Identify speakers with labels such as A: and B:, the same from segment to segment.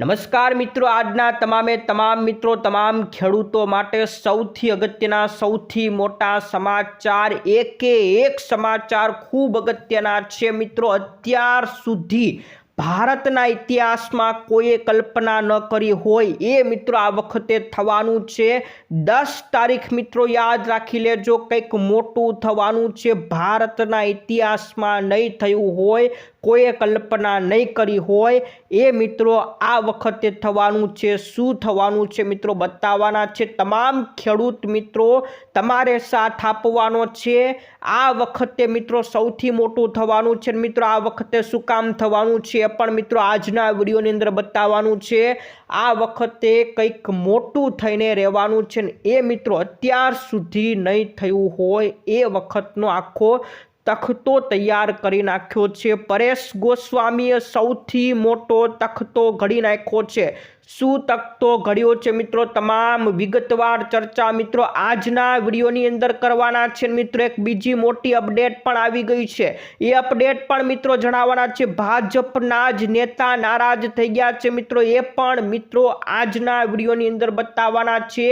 A: નમસ્કાર મિત્રો, આજના તમામે તમામ મિત્રો, તમામ ખેડૂતો માટે સૌથી અગત્યના, સૌથી મોટા સમાચાર, એકે એક સમાચાર ખૂબ અગત્યના છે મિત્રો. અત્યાર સુધી ભારતના ઇતિહાસમાં કોઈએ કલ્પના ન કરી હોય એ મિત્રો આ વખતે થવાનું છે. દસ તારીખ મિત્રો યાદ રાખી લેજો, કંઈક મોટું થવાનું છે. ભારતના ઇતિહાસમાં નહીં થયું હોય કોઈએ કલ્પના નહીં કરી હોય, એ મિત્રો આ વખતે થવાનું છે, શું થવાનું છે મિત્રો બતાવવાના છે. તમામ ખેડૂત મિત્રો તમારે સાથ આપવાનો છે. આ વખતે મિત્રો સૌથી મોટું થવાનું છે. મિત્રો, આ વખતે શું કામ થવાનું છે પણ મિત્રો આજના વિડીયોની અંદર બતાવવાનું છે. આ વખતે કંઈક મોટું થઈને રહેવાનું છે ને એ મિત્રો અત્યાર સુધી નહીં થયું હોય એ વખતનો આખો તખતો તૈયાર કરી નાખ્યો છે. પરેશ ગોસ્વામીએ સૌથી મોટો તખતો ઘડી નાખ્યો છે. શું તખતો ઘડ્યો છે મિત્રો તમામ વિગતવાર ચર્ચા મિત્રો? આજના વિડીયોની અંદર કરવાના છે મિત્રો એક બીજી મોટી અપડેટ પણ આવી ગઈ છે. એ અપડેટ પણ મિત્રો જણાવવાના છે. ભાજપના જ નેતા નારાજ થઈ ગયા છે મિત્રો. એ પણ મિત્રો આજના વિડીયોની અંદર બતાવવાના છે.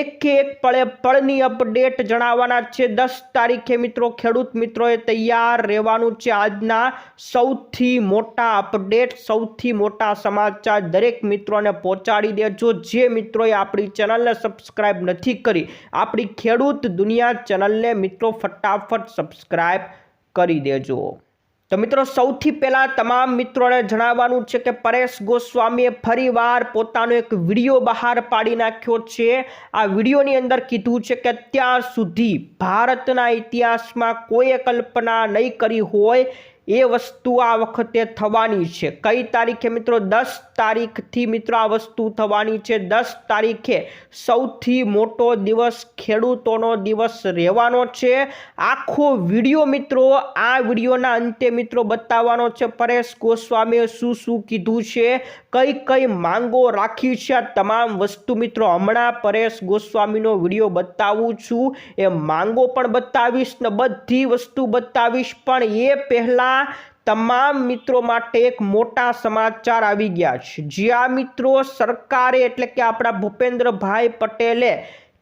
A: એક એક પળે પળની અપડેટ જણાવવાના છે. દસ તારીખે મિત્રો ખેડૂત મિત્રોએ તૈયાર રહેવાનું છે. આજના સૌથી મોટા અપડેટ, સૌથી મોટા સમાચાર દરેક મિત્રોને પહોંચાડી દેજો જે મિત્રોએ આપણી ચેનલને સબસ્ક્રાઈબ નથી કરી, આપણી ખેડૂત દુનિયા ચેનલને મિત્રો ફટાફટ સબસ્ક્રાઈબ કરી દેજો. તો મિત્રો, સૌથી પહેલાં તમામ મિત્રોને જણાવવાનું છે કે પરેશ ગોસ્વામીએ ફરીવાર પોતાનો એક વીડિયો બહાર પાડી નાખ્યો છે. આ વિડીયોની અંદર કીધું છે કે અત્યાર સુધી ભારતના ઇતિહાસમાં કોઈએ કલ્પના નહીં કરી હોય એ વસ્તુ આ વખતે થવાની છે. કઈ તારીખે મિત્રો? દસ તારીખથી મિત્રો આ વસ્તુ થવાની છે. દસ તારીખે સૌથી મોટો દિવસ ખેડૂતોનો દિવસ રહેવાનો છે. આખો વીડિયો મિત્રો આ વિડીયોના અંતે મિત્રો બતાવવાનો છે. પરેશ ગોસ્વામીએ શું શું કીધું છે? કઈ કઈ માંગો રાખી છે આ તમામ વસ્તુ મિત્રો? હમણાં પરેશ ગોસ્વામીનો વીડિયો બતાવું છું. એ માંગો પણ બતાવીશ ને બધી વસ્તુ બતાવીશ. પણ એ પહેલાં તમામ મિત્રો માટે એક મોટા સમાચાર આવી ગયા છે. જ્યાં મિત્રો સરકારે એટલે કે આપણા ભૂપેન્દ્રભાઈ પટેલે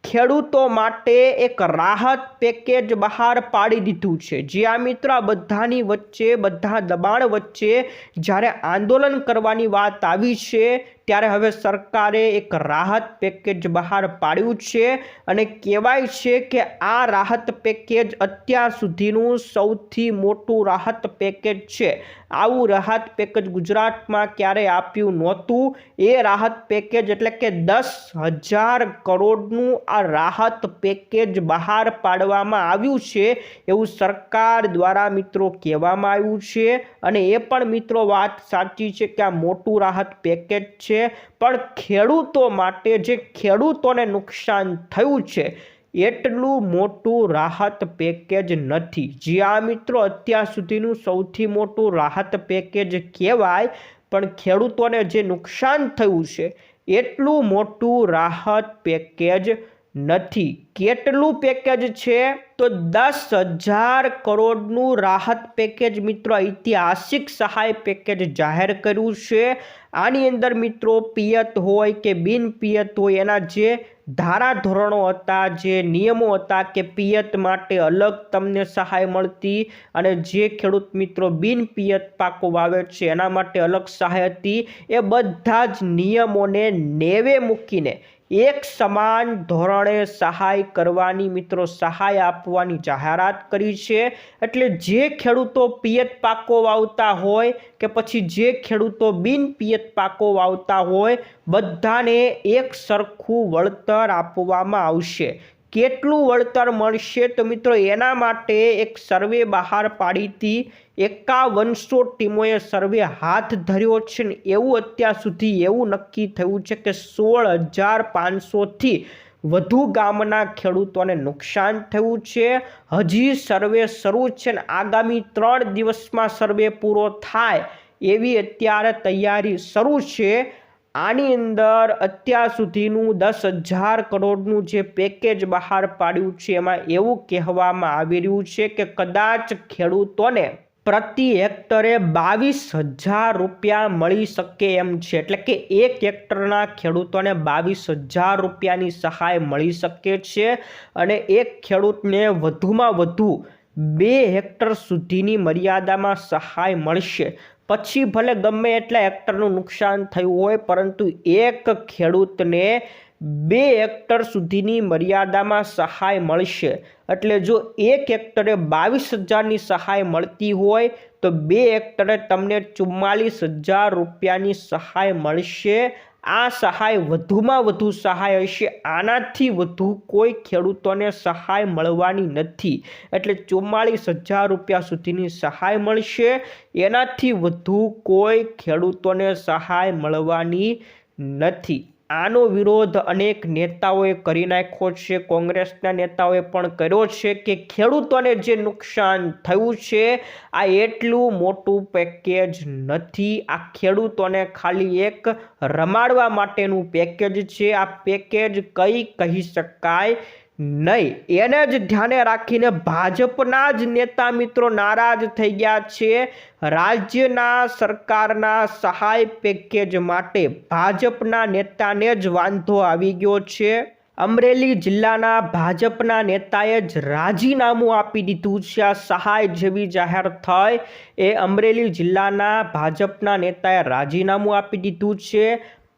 A: ખેડૂતો માટે એક રાહત પેકેજ બહાર પાડી દીધું છે. જ્યાં મિત્રો આ બધાની વચ્ચે, બધા દબાણ વચ્ચે જ્યારે આંદોલન કરવાની વાત આવી છે ત્યારે હવે સરકારે એક રાહત પેકેજ બહાર પાડ્યું છે અને કહેવાય છે કે આ રાહત પેકેજ અત્યાર સુધીનું સૌથી મોટું રાહત પેકેજ છે. આવું રાહત પેકેજ ગુજરાતમાં ક્યારેય આપ્યું નહોતું. એ રાહત પેકેજ એટલે કે દસ હજાર કરોડનું આ રાહત પેકેજ બહાર પાડવામાં આવ્યું છે એવું સરકાર દ્વારા મિત્રો કહેવામાં આવ્યું છે. અને એ પણ મિત્રો વાત સાચી છે કે આ મોટું રાહત પેકેજ છે. પણ ખેડૂતો માટે જે ખેડૂતોને નુકસાન થયું છે, એટલું મોટું રાહત પેકેજ નથી. જ્યાં મિત્રો, અત્યાર સુધીનું સૌથી મોટું રાહત પેકેજ કહેવાય, પણ ખેડૂતોને જે નુકસાન થયું છે, એટલું મોટું રાહત પેકેજ નથી. કેટલું પેકેજ છે? તો દસ હજાર કરોડનું રાહત પેકેજ મિત્રો, ઐતિહાસિક સહાય પેકેજ જાહેર કર્યું છે. આની અંદર મિત્રો પિયત હોય કે બિન પિયત હોય, એના જે ધારા ધોરણો હતા, જે નિયમો હતા કે પિયત માટે અલગ તમને સહાય મળતી અને જે ખેડૂત મિત્રો બિન પિયત પાકો વાવે છે, એના માટે અલગ સહાય હતી, એ બધા જ નિયમોને નેવે મૂકીને એક સમાન ધોરણે સહાય કરવાની મિત્રો સહાય આપવાની જાહેરાત કરી છે. એટલે જે ખેડૂતો પિયત પાકો વાવતા હોય કે પછી જે ખેડૂતો બિન પિયત પાકો વાવતા હોય, બધાને એક સરખું વળતર આપવામાં આવશે. કેટલું વળતર મળશે તો મિત્રો એના માટે એક સર્વે બહાર પાડી હતી. એકાવનસો ટીમોએ સર્વે હાથ ધર્યો છે ને એવું અત્યાર સુધી એવું નક્કી થયું છે કે સોળ હજાર પાંચસોથી વધુ ગામના ખેડૂતોને નુકસાન થયું છે. હજી સર્વે શરૂ છે ને આગામી ત્રણ દિવસમાં સર્વે પૂરો થાય એવી અત્યારે તૈયારી શરૂ છે. આની અંદર અત્યાર સુધીનું દસ હજાર કરોડનું જે પેકેજ બહાર પાડ્યું છે, એમાં એવું કહેવામાં આવી રહ્યું છે કે કદાચ ખેડૂતોને પ્રતિ હેક્ટરે બાવીસ હજાર રૂપિયા મળી શકે એમ છે. એટલે કે એક હેક્ટરના ખેડૂતોને બાવીસ હજાર રૂપિયાની સહાય મળી શકે છે અને એક ખેડૂતને વધુમાં વધુ બે હેક્ટર સુધીની મર્યાદામાં સહાય મળશે. પછી ભલે ગમે એટલા હેક્ટરનું નુકસાન થયું હોય, પરંતુ એક ખેડૂતને બે હેક્ટર સુધીની મર્યાદામાં સહાય મળશે. એટલે જો એક હેક્ટરે બાવીસ હજારની સહાય મળતી હોય, તો બે હેક્ટરે તમને ચુમ્માલીસ હજાર રૂપિયાની સહાય મળશે આ સહાય વધુમાં વધુ સહાય હશે. આનાથી વધુ કોઈ ખેડૂતોને સહાય મળવાની નથી. એટલે ચુમ્માળીસ હજાર રૂપિયા સુધીની સહાય મળશે. એનાથી વધુ કોઈ ખેડૂતોને સહાય મળવાની નથી. આનો વિરોધ અનેક નેતાઓએ કરી નાખ્યો છે. કોંગ્રેસના નેતાઓએ પણ કર્યો છે કે ખેડૂતોને જે નુકસાન થયું છે, આ એટલું મોટું પેકેજ નથી. આ ખેડૂતોને ખાલી એક રમાડવા માટેનું પેકેજ છે. આ પેકેજ કઈ કહી શકાય નહીં. એને જ ધ્યાને રાખીને ભાજપના જ નેતા મિત્રો નારાજ થઈ ગયા છે. રાજ્યના સરકારના સહાય પેકેજ માટે ભાજપના નેતાને જ વાંધો આવી ગયો છે. અમરેલી જિલ્લાના ભાજપના નેતાએ જ રાજીનામું આપી દીધું છે. આ સહાય જેવી જાહેર થઈ એ અમરેલી જિલ્લાના ભાજપના નેતાએ રાજીનામું આપી દીધું છે.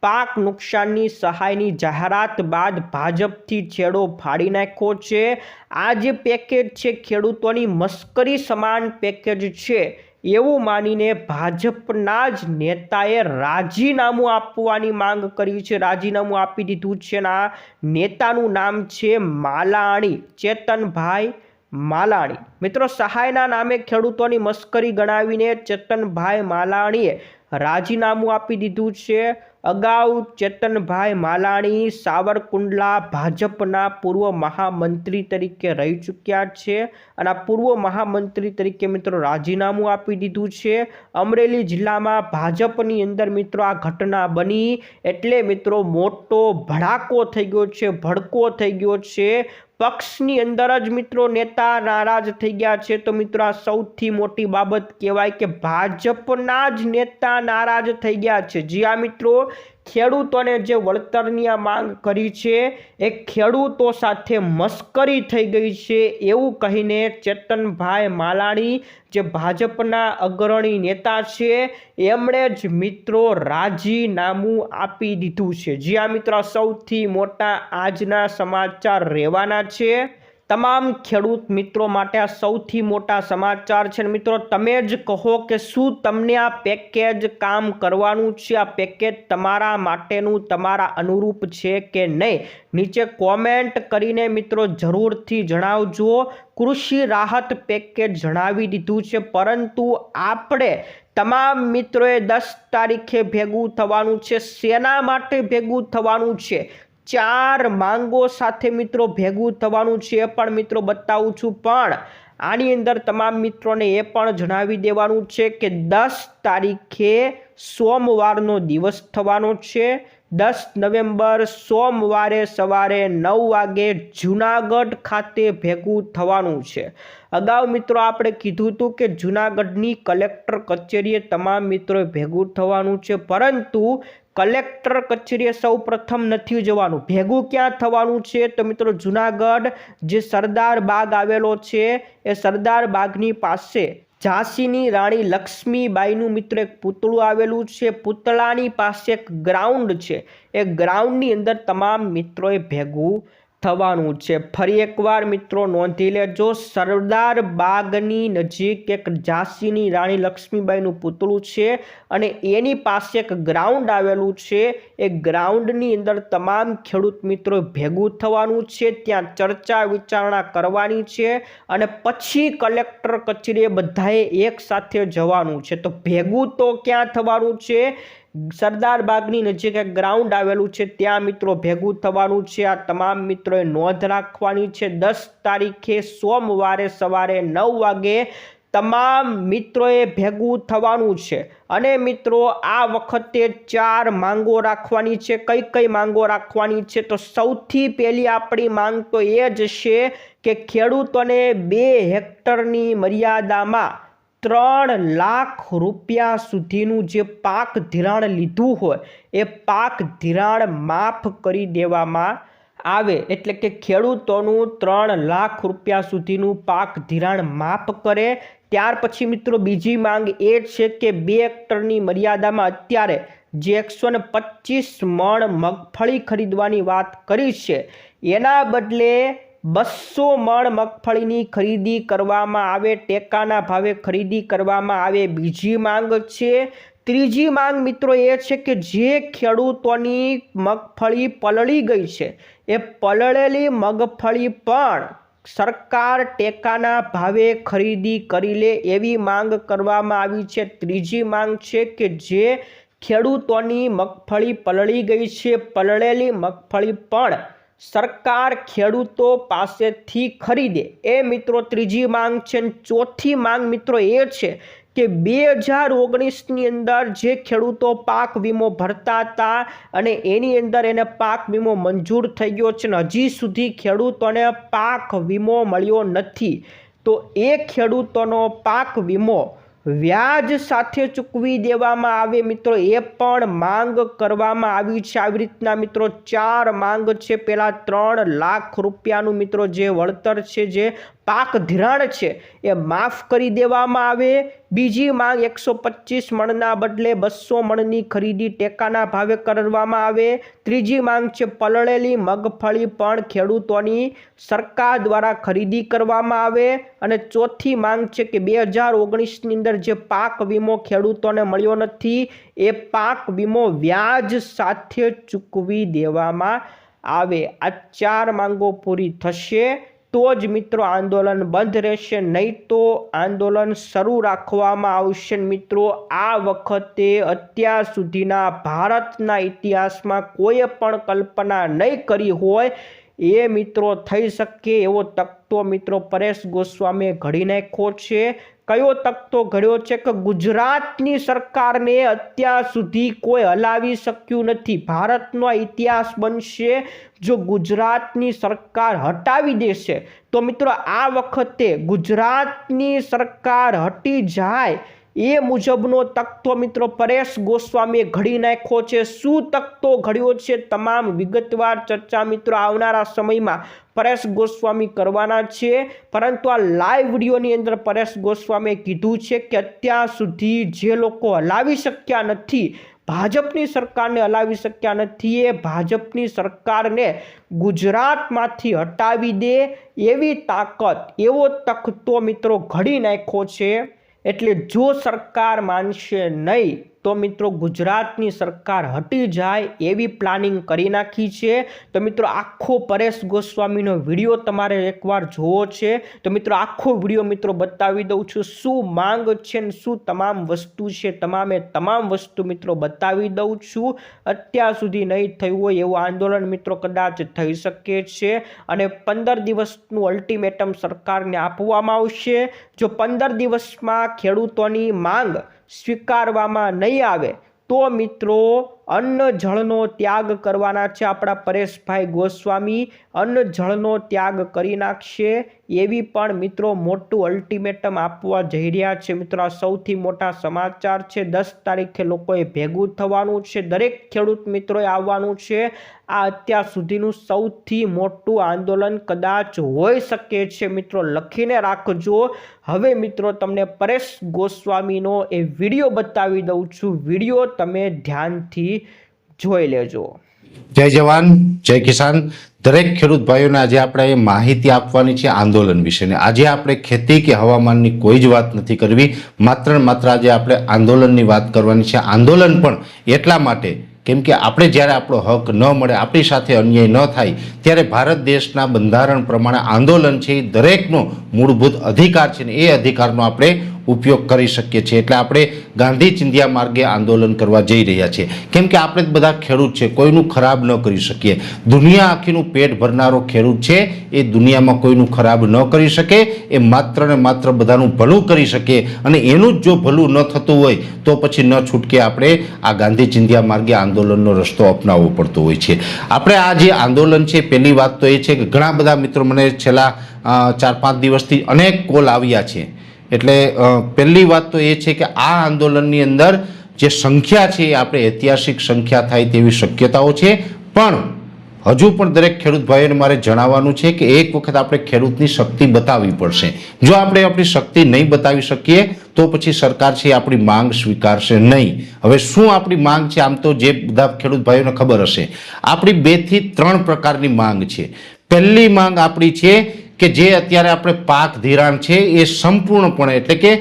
A: પાક નુકસાનની સહાયની જાહેરાત બાદ ભાજપથી છેડો ફાડી નાખ્યો છે. આ જે પેકેજ છે, ખેડૂતોની મસ્કરી સમાન પેકેજ છે, એવું માનીને ભાજપના જ નેતાએ રાજીનામું આપવાની માંગ કરી છે. રાજીનામું આપી દીધું છે ના નેતાનું નામ છે માલાણી, ચેતનભાઈ માલાણી. મિત્રો, સહાયના નામે ખેડૂતોની મસ્કરી ગણાવીને ચેતનભાઈ માલાણીએ રાજીનામું આપી દીધું છે. અગાઉ ચેતનભાઈ માલાણી સાવરકુંડલા ભાજપના પૂર્વ મહામંત્રી તરીકે રહી ચૂક્યા છે અને પૂર્વ મહામંત્રી તરીકે મિત્રો રાજીનામું આપી દીધું છે. અમરેલી જિલ્લામાં ભાજપની અંદર મિત્રો આ ઘટના બની એટલે મિત્રો મોટો ભડાકો થઈ ગયો છે, ભડકો થઈ ગયો છે. પક્ષની અંદર જ મિત્રો નેતા નારાજ થઈ ગયા છે. તો મિત્રો આ સૌથી મોટી બાબત કહેવાય કે ભાજપના જ નેતા નારાજ થઈ ગયા છે. જી આ મિત્રો ખેડૂતોને જે વળતરની માંગ કરી છે, એ ખેડૂતો સાથે મસ્કરી થઈ ગઈ છે એવું કહીને ચેતનભાઈ માલાણી, જે ભાજપના અગ્રણી નેતા છે, એમણે જ મિત્રો રાજીનામું આપી દીધું છે. જ્યાં મિત્રો, સૌથી મોટા આજના સમાચાર રહેવાના છે. તમામ ખેડૂત મિત્રો માટે આ સૌથી મોટા સમાચાર છે. મિત્રો, તમે જ કહો કે શું તમને આ પેકેજ કામ કરવાનું છે? આ પેકેજ તમારા માટેનું તમારા અનુરૂપ છે કે નહીં? નીચે કોમેન્ટ કરીને મિત્રો જરૂરથી જણાવજો. કૃષિ રાહત પેકેજ જણાવી દીધું છે. પરંતુ આપણે તમામ મિત્રોએ દસ તારીખે ભેગું થવાનું છે. શેના માટે ભેગું થવાનું છે? ચાર માંગો સાથે મિત્રો ભેગું થવાનું છે. પણ મિત્રો બતાવું છું, પણ આની અંદર તમામ મિત્રોને એ પણ જણાવી દેવાનું છે કે દસ તારીખે સોમવારનો દિવસ થવાનો છે. દસ નવેમ્બર સોમવારે સવારે નવ વાગે જુનાગઢ ખાતે ભેગું થવાનું છે. અગાઉ મિત્રો આપણે કીધું હતું કે જુનાગઢની કલેક્ટર કચેરીએ તમામ મિત્રોએ ભેગું થવાનું છે. પરંતુ કલેક્ટર કચેરીએ સૌ પ્રથમ નથી જવાનું. ભેગું ક્યાં થવાનું છે? તો મિત્રો જુનાગઢ જે સરદાર બાગ આવેલો છે, એ સરદાર બાગની પાસે ઝાંસીની રાણી લક્ષ્મીબાઈનું મિત્ર એક પૂતળું આવેલું છે. પૂતળાની પાસે એક ગ્રાઉન્ડ છે. એ ગ્રાઉન્ડની અંદર તમામ મિત્રોએ ભેગું થવાનું છે. ફરી એકવાર મિત્રો નોંધી લેજો, સરદાર બાગની નજીક એક ઝાંસીની રાણી લક્ષ્મીબાઈનું પૂતળું છે અને એની પાસે એક ગ્રાઉન્ડ આવેલું છે. એ ગ્રાઉન્ડની અંદર તમામ ખેડૂત મિત્રો ભેગું થવાનું છે. ત્યાં ચર્ચા વિચારણા કરવાની છે અને પછી કલેક્ટર કચેરીએ બધાએ એક સાથે જવાનું છે. તો ભેગું તો ક્યાં થવાનું છે? સરદાર બાગની નજીક એક ગ્રાઉન્ડ આવેલું છે. ત્યાં મિત્રો ભેગું થવાનું છે. આ તમામ મિત્રોએ નોંધ રાખવાની છે. દસ તારીખે સોમવારે સવારે નવ વાગે તમામ મિત્રોએ ભેગું થવાનું છે. અને મિત્રો, આ વખતે ચાર માંગો રાખવાની છે. કઈ કઈ માંગો રાખવાની છે? તો સૌથી પહેલી આપણી માંગ તો એ જ છે કે ખેડૂતોને બે હેક્ટરની મર્યાદામાં ત્રણ લાખ રૂપિયા સુધીનું જે પાક ધિરાણ લીધું હોય, એ પાક ધિરાણ માફ કરી દેવામાં આવે. એટલે કે ખેડૂતોનું ત્રણ લાખ રૂપિયા સુધીનું પાક ધિરાણ માફ કરે. ત્યાર પછી મિત્રો બીજી માંગ એ છે કે બે હેક્ટરની મર્યાદામાં અત્યારે જે એકસો ને પચીસ મણ મગફળી ખરીદવાની વાત કરી છે, એના બદલે બસો મણ મગફળીની ખરીદી કરવામાં આવે, ટેકાના ભાવે ખરીદી કરવામાં આવે. બીજી માંગ છે, ત્રીજી માંગ મિત્રો એ છે કે જે ખેડૂતોની મગફળી પલળી ગઈ છે, એ પલળેલી મગફળી પણ સરકાર ટેકાના ભાવે ખરીદી કરી લે એવી માંગ કરવામાં આવી છે. ત્રીજી માંગ છે કે જે ખેડૂતોની મગફળી પલળી ગઈ છે, પલળેલી મગફળી પણ સરકાર ખેડૂતો પાસેથી ખરીદે. એ મિત્રો ત્રીજી માંગ છે અને ચોથી માંગ મિત્રો એ છે કે બે હજાર ઓગણીસની અંદર જે ખેડૂતો પાક વીમો ભરતા હતા અને એની અંદર એને પાક વીમો મંજૂર થઈ ગયો છે ને હજી સુધી ખેડૂતોને પાક વીમો મળ્યો નથી. તો એ ખેડૂતોનો પાક વીમો વ્યાજ સાથે ચૂકવી દેવામાં આવે મિત્રો, એ પણ માંગ કરવામાં આવી છે. આવી રીતના મિત્રો ચાર માંગ છે. પહેલાં ત્રણ લાખ રૂપિયાનું મિત્રો જે વળતર છે, જે પાક ધિરાણ છે, એ માફ કરી દેવામાં આવે. બીજી માંગ એકસો પચીસ મણના બદલે બસો મણની ખરીદી ટેકાના ભાવે કરવામાં આવે. ત્રીજી માંગ છે પલળેલી મગફળી પણ ખેડૂતોની સરકાર દ્વારા ખરીદી કરવામાં આવે. અને ચોથી માંગ છે કે બે હજાર ઓગણીસની અંદર જે પાક વીમો ખેડૂતોને મળ્યો નથી, એ પાક વીમો વ્યાજ સાથે ચૂકવી દેવામાં આવે. આ ચાર માંગો પૂરી થશે. તો જ મિત્રો આંદોલન બંધ રહેશે, નહીં તો આંદોલન શરૂ રાખવામાં આવશે. મિત્રો, આ વખતે અત્યાર સુધીના ભારતના ઇતિહાસમાં કોઈએ પણ કલ્પના નહીં કરી હોય એ મિત્રો થઈ શકે એવો તકતો મિત્રો પરેશ ગોસ્વામીએ ઘડી નાખ્યો છે. કયો તખતો ઘડ્યો છે કે ગુજરાતની સરકારને અત્યાર સુધી કોઈ હલાવી શક્યું નથી? ભારતનો ઇતિહાસ બનશે જો ગુજરાતની સરકાર હટાવી દેશે. તો મિત્રો, આ વખતે ગુજરાતની સરકાર હટી જાય એ મુજબનો તકતો મિત્રો પરેશ ગોસ્વામીએ ઘડી નાખ્યો છે. શું તખતો ઘડ્યો છે? તમામ વિગતવાર ચર્ચા મિત્રો આવનારા સમયમાં પરેશ ગોસ્વામી કરવાના છે. પરંતુ આ લાઈવ વિડીયોની અંદર પરેશ ગોસ્વામીએ કીધું છે કે અત્યાર સુધી જે લોકો હલાવી શક્યા નથી, ભાજપની સરકારને હલાવી શક્યા નથી, એ ભાજપની સરકારને ગુજરાતમાંથી હટાવી દે એવી તાકાત, એવો તખતો મિત્રો ઘડી નાખ્યો છે. એટલે જો સરકાર માનશે નહીં તો મિત્રો ગુજરાતની સરકાર હટી જાય એવી પ્લાનિંગ કરી નાખી છે. તો મિત્રો આખો પરેશ ગોસ્વામીનો વીડિયો તમારે એકવાર જોવો છે. તો મિત્રો આખો વીડિયો મિત્રો બતાવી દઉં છું. શું માંગ છે ને શું તમામ વસ્તુ છે તમામે તમામ વસ્તુ મિત્રો બતાવી દઉં છું. અત્યાર સુધી નહીં થયું હોય એવું આંદોલન મિત્રો કદાચ થઈ શકે છે અને પંદર દિવસનું અલ્ટિમેટમ સરકારને આપવામાં આવશે. જો પંદર દિવસમાં ખેડૂતોની માંગ સ્વીકારવામાં નહીં આવે. તો મિત્રો અન્ન જળનો ત્યાગ કરવાના છે આપણા પરેશભાઈ ગોસ્વામી. અન્ન જળનો ત્યાગ કરી નાખશે એવી પણ મિત્રો મોટું અલ્ટિમેટમ આપવા જઈ રહ્યા છે. મિત્રો, આ સૌથી મોટા સમાચાર છે. દસ તારીખે લોકોએ ભેગું થવાનું છે. દરેક ખેડૂત મિત્રોએ આવવાનું છે. આ અત્યાર સુધીનું સૌથી મોટું આંદોલન કદાચ હોઈ શકે છે. મિત્રો, લખીને રાખજો. હવે મિત્રો, તમને પરેશ ગોસ્વામીનો એ વીડિયો બતાવી દઉં છું. વીડિયો તમે ધ્યાનથી જોઈ લેજો.
B: જય જવાન, જય કિસાન. દરેક ખેડૂત ભાઈઓને આજે આપણે માહિતી આપવાની છે આંદોલન વિશેની. આજે આપણે ખેતી કે હવામાનની કોઈ જ વાત નથી કરવી. માત્ર માત્ર આજે આપણે આંદોલનની વાત કરવાની છે. આંદોલન પણ એટલા માટે, કેમ કે આપણે જ્યારે આપણો હક ન મળે, આપણી સાથે અન્યાય ન થાય, ત્યારે ભારત દેશના બંધારણ પ્રમાણે આંદોલન છે એ દરેકનો મૂળભૂત અધિકાર છે ને એ અધિકારનો આપણે ઉપયોગ કરી શકીએ છીએ. એટલે આપણે ગાંધી ચિંધ્યા માર્ગે આંદોલન કરવા જઈ રહ્યા છીએ. કેમ કે આપણે બધા ખેડૂત છે, કોઈનું ખરાબ ન કરી શકીએ. દુનિયા આખીનું પેટ ભરનારો ખેડૂત છે, એ દુનિયામાં કોઈનું ખરાબ ન કરી શકે, એ માત્ર ને માત્ર બધાનું ભલું કરી શકે. અને એનું જ જો ભલું ન થતું હોય, તો પછી ન છૂટકે આપણે આ ગાંધી ચિંધ્યા માર્ગે આંદોલનનો રસ્તો અપનાવવો પડતો હોય છે. આપણે આ જે આંદોલન છે, પહેલી વાત તો એ છે કે ઘણા બધા મિત્રો મને છેલ્લા ચાર પાંચ દિવસથી અનેક કોલ આવ્યા છે. એટલે પહેલી વાત તો એ છે કે આ આંદોલનની અંદર જે સંખ્યા છે, એ આપણે ઐતિહાસિક સંખ્યા થાય તેવી શક્યતાઓ છે. પણ હજુ પણ દરેક ખેડૂત ભાઈઓને મારે જણાવવાનું છે કે એક વખત આપણે ખેડૂતની શક્તિ બતાવવી પડશે. જો આપણે આપણી શક્તિ નહીં બતાવી શકીએ, તો પછી સરકાર છે આપણી માંગ સ્વીકારશે નહીં. હવે શું આપણી માંગ છે, આમ તો જે બધા ખેડૂત ભાઈઓને ખબર હશે. આપણી બેથી ત્રણ પ્રકારની માંગ છે. પહેલી માંગ આપણી છે કે જે અત્યારે આપણે પાક ધિરાણ છે એ સંપૂર્ણપણે, એટલે કે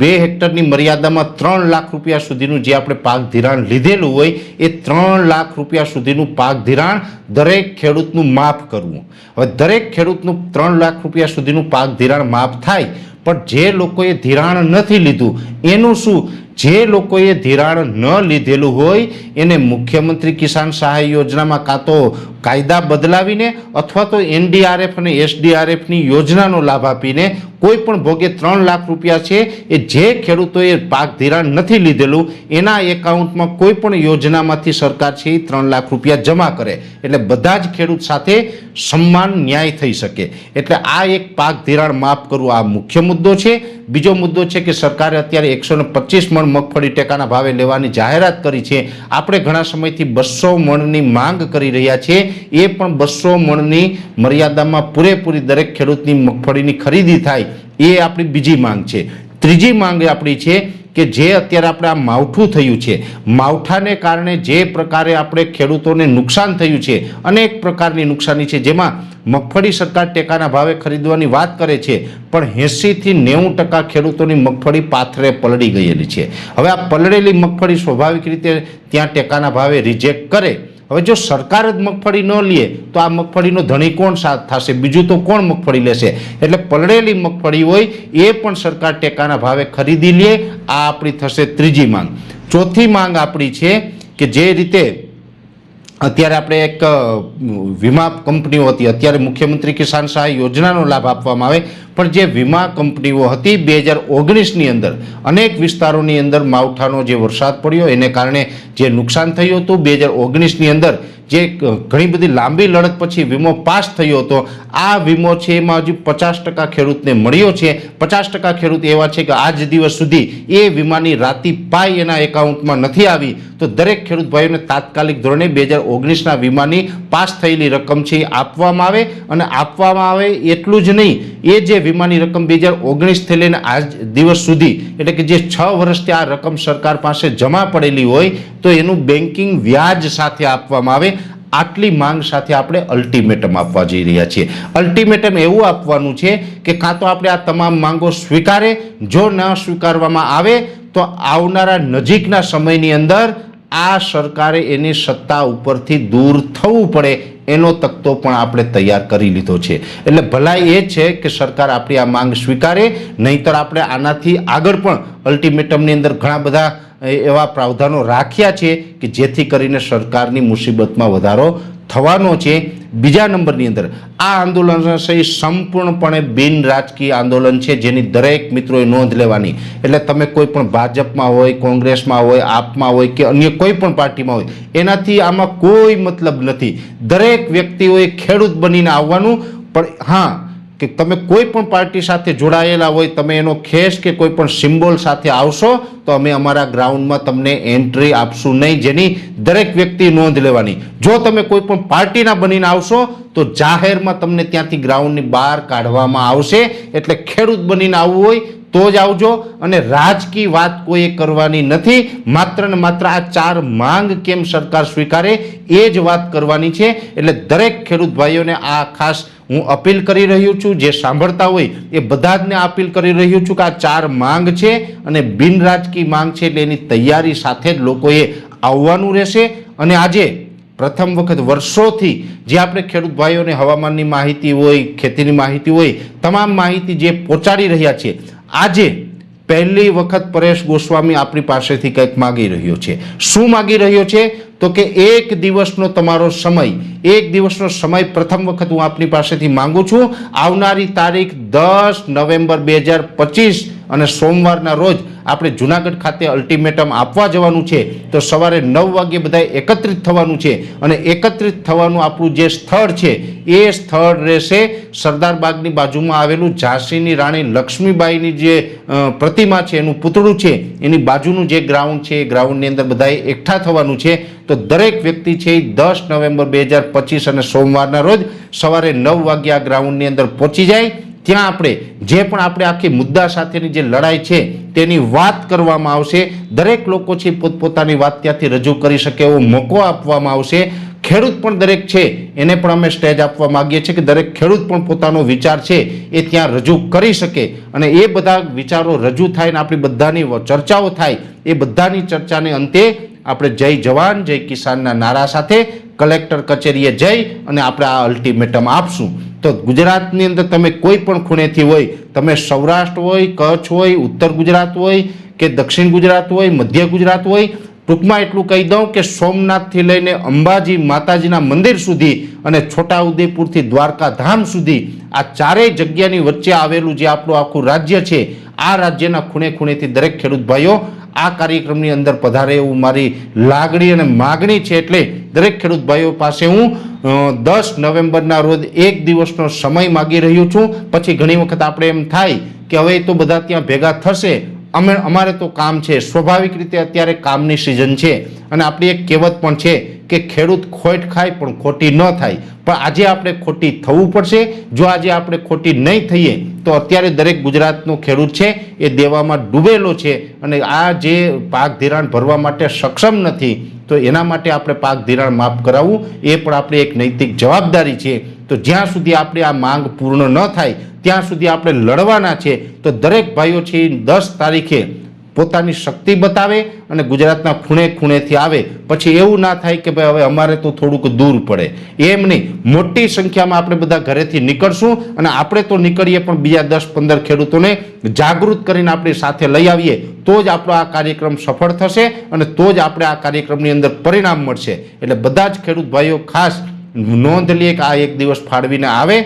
B: બે હેક્ટરની મર્યાદામાં ત્રણ લાખ રૂપિયા સુધીનું જે આપણે પાક ધિરાણ લીધેલું હોય, એ ત્રણ લાખ રૂપિયા સુધીનું પાક ધિરાણ દરેક ખેડૂતનું માફ કરવું. હવે દરેક ખેડૂતનું ત્રણ લાખ રૂપિયા સુધીનું પાક ધિરાણ માફ થાય, પણ જે લોકોએ ધિરાણ નથી લીધું, એનું શું? જે લોકોએ ધિરાણ ન લીધેલું હોય, એને મુખ્યમંત્રી કિસાન સહાય યોજનામાં કાં તો કાયદા બદલાવીને અથવા તો એનડીઆરએફ અને એસડીઆરએફની યોજનાનો લાભ આપીને કોઈ પણ ભોગે ત્રણ લાખ રૂપિયા છે, એ જે ખેડૂતોએ પાક ધિરાણ નથી લીધેલું, એના એકાઉન્ટમાં કોઈ પણ યોજનામાંથી સરકાર છે, એ ત્રણ લાખ રૂપિયા જમા કરે. એટલે બધા જ ખેડૂત સાથે સમાન ન્યાય થઈ શકે. એટલે આ એક પાક ધિરાણ માફ કરવું આ મુખ્ય મુદ્દો છે. બીજો મુદ્દો છે કે સરકારે અત્યારે એકસો પચીસ મણ મગફળી ટેકાના ભાવે લેવાની જાહેરાત કરી છે. આપણે ઘણા સમયથી બસો મણની માંગ કરી રહ્યા છીએ. એ પણ બસો મણની મર્યાદામાં પૂરેપૂરી દરેક ખેડૂતની મગફળીની ખરીદી થાય. એ આપણી બીજી માંગ છે. ત્રીજી માંગ આપણી છે કે જે અત્યારે આપણે આ માવઠું થયું છે, માવઠાને કારણે જે પ્રકારે આપણે ખેડૂતોને નુકસાન થયું છે, અનેક પ્રકારની નુકસાની છે. જેમાં મગફળી સરકાર ટેકાના ભાવે ખરીદવાની વાત કરે છે, પણ એંસીથી નેવું ટકા ખેડૂતોની મગફળી પાથરે પલળી ગયેલી છે. હવે આ પલળેલી મગફળી સ્વાભાવિક રીતે ત્યાં ટેકાના ભાવે રિજેક્ટ કરે હવે જો સરકાર જ મગફળી ન લે, તો આ મગફળીનો ધણી કોણ સાથ થશે? બીજું તો કોણ મગફળી લેશે? એટલે પલળેલી મગફળી હોય, એ પણ સરકાર ટેકાના ભાવે ખરીદી લે. આ આપણી થશે ત્રીજી માંગ. ચોથી માંગ આપણી છે કે જે રીતે અત્યારે આપણે એક વીમા કંપનીઓ હતી. અત્યારે મુખ્યમંત્રી કિસાન સહાય યોજનાનો લાભ આપવામાં આવે. પણ જે વીમા કંપનીઓ હતી બે હજાર ઓગણીસની અંદર, અનેક વિસ્તારોની અંદર માવઠાનો જે વરસાદ પડ્યો, એને કારણે જે નુકસાન થયું હતું બે હજાર ઓગણીસની અંદર જે ઘણી બધી લાંબી લડત પછી વીમો પાસ થયો હતો, આ વીમો છે એમાં હજુ પચાસ ટકા ખેડૂતને મળ્યો છે. પચાસ ટકા ખેડૂત એવા છે કે આજ દિવસ સુધી એ વીમાની રાતી પાય એના એકાઉન્ટમાં નથી આવી. તો દરેક ખેડૂત ભાઈઓને તાત્કાલિક ધોરણે બે હજાર ઓગણીસના વીમાની પાસ થયેલી રકમ છે એ આપવામાં આવે અને આપવામાં આવે એટલું જ નહીં, એ જે વીમાની રકમ બે હજાર ઓગણીસથી લઈને આજ દિવસ સુધી, એટલે કે જે છ વર્ષથી આ રકમ સરકાર પાસે જમા પડેલી હોય, તો એનું બેન્કિંગ વ્યાજ સાથે આપવામાં આવે. આટલી માંગ સાથે આપણે અલ્ટિમેટમ આપવા જઈ રહ્યા છીએ. અલ્ટિમેટમ એવું આપવાનું છે કે કાં તો આપણે આ તમામ માંગો સ્વીકારે, જો ન સ્વીકારવામાં આવે, તો આવનારા નજીકના સમયની અંદર આ સરકારે એની સત્તા ઉપરથી દૂર થવું પડે એનો તકતો પણ આપણે તૈયાર કરી લીધો છે. એટલે ભલાઈ એ છે કે સરકાર આપણી આ માંગ સ્વીકારે, નહીંતર આપણે આનાથી આગળ પણ અલ્ટિમેટમની અંદર ઘણા બધા એવા પ્રાવધાનો રાખ્યા છે કે જેથી કરીને સરકારની મુસીબતમાં વધારો થવાનો છે. બીજા નંબરની અંદર, આ આંદોલન છે સંપૂર્ણપણે બિન રાજકીય આંદોલન છે, જેની દરેક મિત્રોએ નોંધ લેવાની. એટલે તમે કોઈ પણ ભાજપમાં હોય, કોંગ્રેસમાં હોય, આપમાં હોય કે અન્ય કોઈ પણ પાર્ટીમાં હોય, એનાથી આમાં કોઈ મતલબ નથી. દરેક વ્યક્તિઓએ ખેડૂત બનીને આવવાનું, પણ હા કે તમે કોઈ પણ પાર્ટી સાથે જોડાયેલા હોય, તમે એનો ખેસ કે કોઈ પણ સિમ્બોલ સાથે આવશો, તો અમે અમારા ગ્રાઉન્ડમાં તમને એન્ટ્રી આપશું નહીં. જેની દરેક વ્યક્તિ નોંધ લેવાની. જો તમે કોઈ પણ પાર્ટીના બનીને આવશો, તો જાહેરમાં તમને ત્યાંથી ગ્રાઉન્ડની બહાર કાઢવામાં આવશે. એટલે ખેડૂત બનીને આવવું હોય તો જ આવજો અને રાજકીય વાત કોઈએ કરવાની નથી. માત્ર ને માત્ર આ ચાર માંગ કેમ સરકાર સ્વીકારે એ જ વાત કરવાની છે. એટલે દરેક ખેડૂત ભાઈઓને આ ખાસ હું અપીલ કરી રહ્યો છું. જે સાંભળતા હોય એ બધા જને અપીલ કરી રહ્યું છું કે આ ચાર માંગ છે અને બિન રાજકીય માંગ છે એટલે એની તૈયારી સાથે જ લોકોએ આવવાનું રહેશે. અને આજે પ્રથમ વખત વર્ષોથી જે આપણે ખેડૂત ભાઈઓને હવામાનની માહિતી હોય, ખેતીની માહિતી હોય, તમામ માહિતી જે પહોંચાડી રહ્યા છે આજે પહેલી વખત પરેશ ગોસ્વામી આપણી પાસેથી કંઈક માગી રહ્યો છે. શું માગી રહ્યો છે? તો કે એક દિવસનો તમારો સમય, એક દિવસનો સમય પ્રથમ વખત હું આપની પાસેથી માંગુ છું. આવનારી તારીખ દસ નવેમ્બર બે હજાર પચીસ અને સોમવારના રોજ આપણે જુનાગઢ ખાતે અલ્ટિમેટમ આપવા જવાનું છે. તો સવારે નવ વાગ્યે બધાએ એકત્રિત થવાનું છે અને એકત્રિત થવાનું આપણું જે સ્થળ છે, એ સ્થળ રહેશે સરદાર બાગની બાજુમાં આવેલું ઝાંસીની રાણી લક્ષ્મીબાઈની જે પ્રતિમા છે, એનું પૂતળું છે. એની બાજુનું જે ગ્રાઉન્ડ છે, એ ગ્રાઉન્ડની અંદર બધાએ એકઠા થવાનું છે. તો દરેક વ્યક્તિ છે એ દસ નવેમ્બર બે હજાર પચીસ અને સોમવારના રોજ સવારે નવ વાગ્યા ગ્રાઉન્ડની અંદર પહોંચી જાય. ત્યાં આપણે જે પણ આપણે આખી મુદ્દા સાથેની જે લડાઈ છે તેની વાત કરવામાં આવશે. દરેક લોકો છે પોતપોતાની વાત ત્યાંથી રજૂ કરી શકે એવો મોકો આપવામાં આવશે. ખેડૂત પણ દરેક છે એને પણ અમે સ્ટેજ આપવા માગીએ છીએ કે દરેક ખેડૂત પણ પોતાનો વિચાર છે એ ત્યાં રજૂ કરી શકે. અને એ બધા વિચારો રજૂ થાય ને આપણી બધાની ચર્ચાઓ થાય, એ બધાની ચર્ચાને અંતે આપણે જય જવાન, જય કિસાનના નારા સાથે કલેક્ટર કચેરીએ જઈ અને આપણે આ અલ્ટિમેટમ આપશું. તો ગુજરાતની અંદર તમે કોઈ પણ ખૂણેથી હોય, તમે સૌરાષ્ટ્ર હોય, કચ્છ હોય, ઉત્તર ગુજરાત હોય કે દક્ષિણ ગુજરાત હોય, મધ્ય ગુજરાત હોય, ટૂંકમાં એટલું કહી દઉં કે સોમનાથથી લઈને અંબાજી માતાજીના મંદિર સુધી અને છોટાઉદેપુરથી દ્વારકા ધામ સુધી આ ચારેય જગ્યાની વચ્ચે આવેલું જે આપણું આખું રાજ્ય છે, આ રાજ્યના ખૂણે ખૂણેથી દરેક ખેડૂત ભાઈઓ આ કાર્યક્રમની અંદર પધારે એવું મારી લાગણી અને માગણી છે એટલે દરેક ખેડૂત ભાઈઓ પાસે હું દસ નવેમ્બરના રોજ એક દિવસનો સમય માગી રહ્યો છું. પછી ઘણી વખત આપણે એમ થાય કે હવે તો બધા ત્યાં ભેગા થશે. અમે, અમારે તો કામ છે. સ્વાભાવિક રીતે અત્યારે કામની સિઝન છે. અને આપણી એક કહેવત પણ છે કે ખેડૂત ખોટ ખાય પણ ખોટી ન થાય. પણ આજે આપણે ખોટી થવું પડશે. જો આજે આપણે ખોટી નહીં થઈએ, તો અત્યારે દરેક ગુજરાતનો ખેડૂત છે, એ દેવામાં ડૂબેલો છે. અને આ જે પાક ધિરાણ ભરવા માટે સક્ષમ નથી, તો એના માટે આપણે પાક ધિરાણ માફ કરાવવું, એ પણ આપણી એક નૈતિક જવાબદારી છે. તો જ્યાં સુધી આપણે આ માંગ પૂર્ણ ન થાય, ત્યાં સુધી આપણે લડવાના છે. તો દરેક ભાઈઓ છે દસ તારીખે પોતાની શક્તિ બતાવે અને ગુજરાતના ખૂણે ખૂણેથી આવે. પછી એવું ના થાય કે ભાઈ હવે અમારે તો થોડુંક દૂર પડે. એમ નહીં. મોટી સંખ્યામાં આપણે બધા ઘરેથી નીકળશું અને આપણે તો નીકળીએ પણ બીજા દસ, પંદર ખેડૂતોને જાગૃત કરીને આપણી સાથે લઈ આવીએ. તો જ આપણો આ કાર્યક્રમ સફળ થશે અને તો જ આપણે આ કાર્યક્રમની અંદર પરિણામ મળશે. એટલે બધા જ ખેડૂત ભાઈઓ ખાસ નોંધ લે કે આ એક દિવસ ફાળવીને આવે.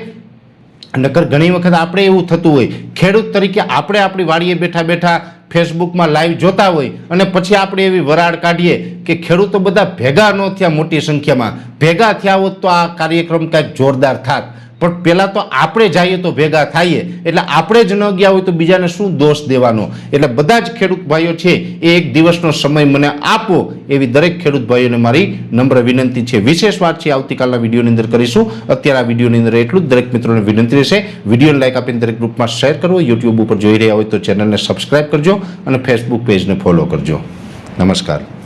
B: નકર ઘણી વખત આપણે એવું થતું હોય. ખેડૂત તરીકે આપણે આપણી વાડીએ બેઠા બેઠા ફેસબુકમાં લાઈવ જોતા હોય અને પછી આપણે એવી વરાળ કાઢીએ કે ખેડૂતો બધા ભેગા ન થયા મોટી સંખ્યામાં. ભેગા થયા હોત તો આ કાર્યક્રમ કાંઈક જોરદાર થાત. પણ પહેલાં તો આપણે જઈએ તો ભેગા થઈએ. એટલે આપણે જ ન ગયા હોય તો બીજાને શું દોષ દેવાનો? એટલે બધા જ ખેડૂત ભાઈઓ છે, એ એક દિવસનો સમય મને આપો એવી દરેક ખેડૂત ભાઈઓને મારી નમ્ર વિનંતી છે. વિશેષ વાત છે, આવતીકાલના વિડીયોની અંદર કરીશું. અત્યારે આ વિડીયોની અંદર એટલું જ. દરેક મિત્રોને વિનંતી રહેશે, વિડીયોને લાઇક આપીને દરેક ગ્રુપમાં શેર કરવો યુટ્યુબ ઉપર જોઈ રહ્યા હોય તો ચેનલને સબસ્ક્રાઇબ કરજો અને ફેસબુક પેજને ફોલો કરજો. નમસ્કાર.